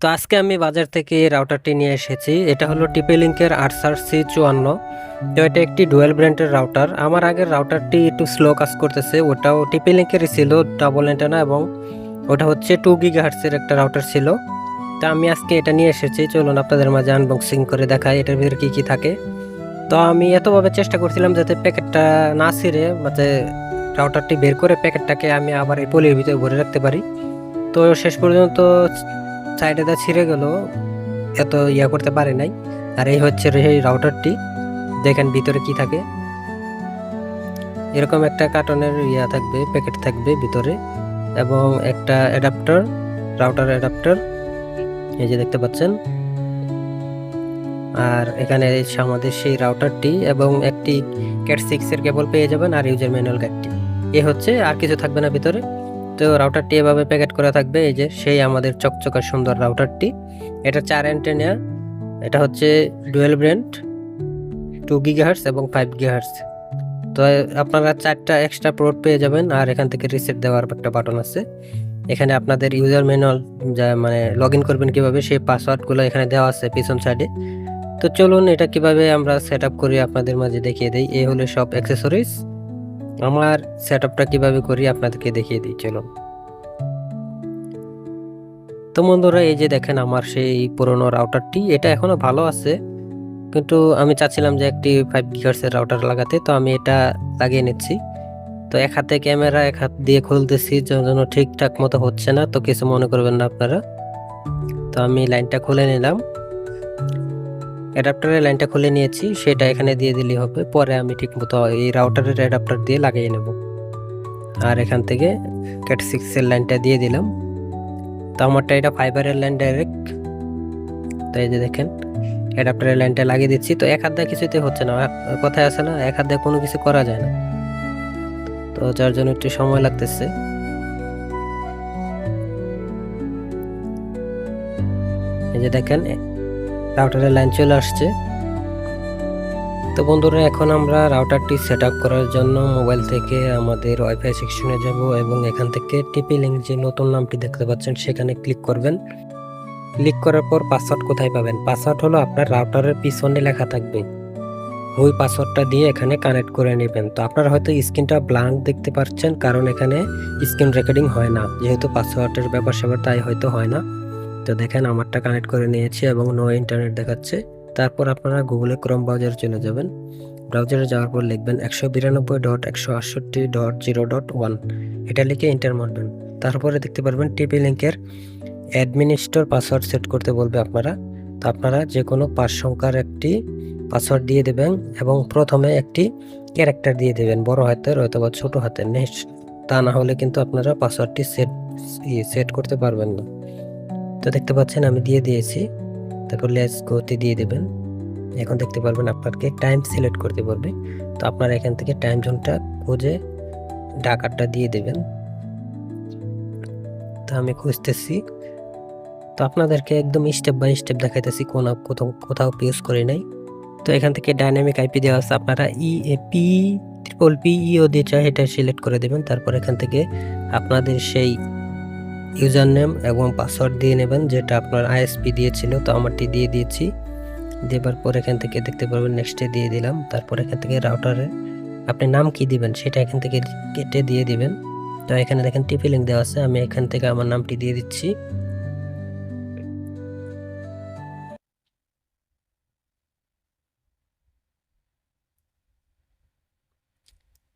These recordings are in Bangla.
তো আজকে আমি বাজার থেকে এই রাউটারটি নিয়ে এসেছি। এটা হলো টিপে লিঙ্কের আটসার সি চুয়ান্ন তো এটা একটি ডুয়েল ব্র্যান্ডের রাউটার আমার আগের রাউটারটি একটু স্লো কাজ করতেছে। ওটাও টিপে লিঙ্কেরই ছিল ডাবল অ্যান্টেনা এবং ওটা হচ্ছে টু গিগা হার্টসের একটা রাউটার ছিল। তো আমি আজকে এটা নিয়ে এসেছি। চলুন আপনাদের মাঝে আনবক্সিং করে দেখাই এটার ভিতরে কী কী থাকে। তো আমি এতভাবে চেষ্টা করছিলাম যাতে প্যাকেটটা না ছিঁড়ে, যাতে রাউটারটি বের করে প্যাকেটটাকে আমি আবার এই পলির ভিতরে ভরে রাখতে পারি। তো শেষ পর্যন্ত সাইডে দা ছিঁড়ে গেল, এত ইয়া করতে পারে নাই। আর এই হচ্ছে সেই রাউটারটি দেখেন ভিতরে কি থাকে। এরকম একটা কার্টনের ইয়া থাকবে প্যাকেট থাকবে ভিতরে। এবং একটা অ্যাডাপ্টার রাউটার অ্যাডাপ্টার এই যে দেখতে পাচ্ছেন। আর এখানে আমাদের সেই রাউটারটি এবং একটি ক্যাট সিক্স এর কেবল পেয়ে যাবেন আর ইউজার ম্যানুয়াল গাইডটি এ হচ্ছে, আর কিছু থাকবে না ভিতরে। তো রাউটারটি এভাবে প্যাকেট করা থাকবে, এই যে সেই আমাদের চকচকা সুন্দর রাউটারটি এটা চার অ্যান্টেনিয়া এটা হচ্ছে ডুয়েল ব্র্যান্ড টু গিগাহার্স এবং ফাইভ গিগাহার্স তো আপনারা চারটা এক্সট্রা পোর্ট পেয়ে যাবেন, আর এখান থেকে রিসেট দেওয়ার একটা বাটন আছে। এখানে আপনাদের ইউজার ম্যানুয়াল যা মানে লগ ইন করবেন কীভাবে, সেই পাসওয়ার্ডগুলো এখানে দেওয়া আছে পিছন সাইডে তো চলুন এটা কীভাবে আমরা সেট আপ করি আপনাদের মাঝে দেখিয়ে দিই। এই হলো সব অ্যাক্সেসরিজ আমার সেট আপটা কীভাবে করি আপনাদেরকে দেখিয়ে দিই, চলুন। তো বন্ধুরা, এই যে দেখেন আমার সেই পুরনো রাউটারটি এটা এখনও ভালো আছে, কিন্তু আমি চাচ্ছিলাম যে একটি ফাইভ গিগার্সের রাউটার লাগাতে, তো আমি এটা লাগিয়ে নিচ্ছি। তো এক হাতে ক্যামেরা এক হাত দিয়ে খুলতেছি জন্য ঠিকঠাক মতো হচ্ছে না, তো কিছু মনে করবেন না আপনারা। তো আমি লাইনটা খুলে নিলাম। অ্যাডাপ্টারের লাইনটা খুলে নিয়েছি, সেটা এখানে দিয়ে দিলেই হবে, পরে আমি ঠিক মতো এই রাউটারের অ্যাডাপ্টার দিয়ে লাগিয়ে নেব। আর এখান থেকে ক্যাট সিক্সের লাইনটা দিয়ে দিলাম। তো আমারটা এটা ফাইবারের লাইন ডাইরেক্ট তো এই যে দেখেন অ্যাডাপ্টারের লাইনটা লাগিয়ে দিচ্ছি। তো এক হাত কিছুতে হচ্ছে না কথায় আছে না, এক হাত কোনো কিছু করা যায় না। তো যার জন্য একটু সময় লাগতেছে। এই যে দেখেন রাউটারের লাইন চলে আসছে। তো বন্ধুরা, এখন আমরা রাউটারটি সেট করার জন্য মোবাইল থেকে আমাদের ওয়াইফাই সেকশনে যাব এবং এখান থেকে টিপি লিঙ্ক যে নতুন নামটি দেখতে পাচ্ছেন, সেখানে ক্লিক করবেন। ক্লিক করার পর পাসওয়ার্ড কোথায় পাবেন? পাসওয়ার্ড হলো আপনার রাউটারের পিছনে লেখা থাকবে। ওই পাসওয়ার্ডটা দিয়ে এখানে কানেক্ট করে নেবেন। তো আপনারা হয়তো স্ক্রিনটা ব্লাঙ্ক দেখতে পাচ্ছেন, কারণ এখানে স্ক্রিন রেকর্ডিং হয় না। যেহেতু পাসওয়ার্ডের ব্যাপার স্যাপার তাই হয়তো হয় না। তো দেখেন, আমারটা কানেক্ট করে নিয়েছি এবং নো ইন্টারনেট দেখাচ্ছে। তারপর আপনারা গুগলে ক্রোম ব্রাউজারে চলে যাবেন। ব্রাউজারে যাওয়ার পর লিখবেন একশো বিরানব্বই ডট একশো আটষট্টি ডট জিরো ডট ওয়ান। এটা লিখে এন্টার মারবেন। তারপরে দেখতে পারবেন টিপি লিঙ্কের অ্যাডমিনিস্টর পাসওয়ার্ড সেট করতে বলবে আপনারা। তো আপনারা যে কোনো পাঁচ সংখ্যার একটি পাসওয়ার্ড দিয়ে দেবেন এবং প্রথমে একটি ক্যারেক্টার দিয়ে দেবেন, বড় হাতের অথবা ছোট হাতের। নেক্সট, তা না হলে কিন্তু আপনারা পাসওয়ার্ডটি সেট সেট করতে পারবেন না। তো দেখতে পাচ্ছেন আমি দিয়ে দিয়েছি। তারপর লেস গতি দিয়ে দেবেন। এখন দেখতে পারবেন আপনাকে টাইম সিলেক্ট করতে পারবে তো আপনারা এখান থেকে টাইম জোনটা খুঁজে ডাকারটা দিয়ে দেবেন। তো আমি খুঁজতেছি। তো আপনাদেরকে একদম স্টেপ বাই স্টেপ দেখাইতেছি কোন কোথাও কোথাও ইউজ করে নাই। তো এখান থেকে ডাইনামিক আইপি দেওয়া আছে। আপনারা E A P triple P E O দিয়ে চাই এটা সিলেক্ট করে দেবেন। তারপর এখান থেকে আপনাদের সেই ইউজার নেম এবং পাসওয়ার্ড দিয়ে নেবেন, যেটা আপনার আইএসপি দিয়েছিল, তো আমারটি দিয়ে দিয়েছি। দেবার পর এখান থেকে দেখতে পারবেন, নেক্সটে দিয়ে দিলাম। তারপর এখান থেকে রাউটারে আপনি নাম কি দিবেন, সেটা এখান থেকে কেটে দিয়ে দিবেন। তো এখানে দেখেন টিপি লিঙ্ক দেওয়া আছে, আমি এখান থেকে আমার নামটি দিয়ে দিচ্ছি।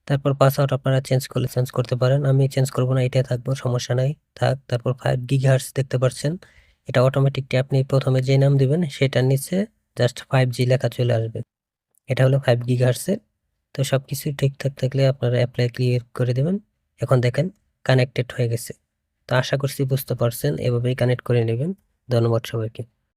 তারপর পাসওয়ার্ড আপনারা চেঞ্জ করলে চেঞ্জ করতে পারেন। আমি চেঞ্জ করব না, এটাই থাকব, সমস্যা নাই। থাক, তারপর ফাইভ গিগাহার্স দেখতে পাচ্ছেন। এটা অটোমেটিকটি আপনি প্রথমে যে নাম দিবেন সেটার নিচে জাস্ট ফাইভ জি লেখা চলে আসবে। এটা হলো ফাইভ গিগাহার্সের তো সব কিছু ঠিকঠাক থাকলে আপনারা অ্যাপ্লাই ক্লিয়ার করে দেবেন। এখন দেখেন কানেক্টেড হয়ে গেছে। তো আশা করছি বুঝতে পারছেন, এভাবেই কানেক্ট করে নেবেন। ধন্যবাদ সবাইকে।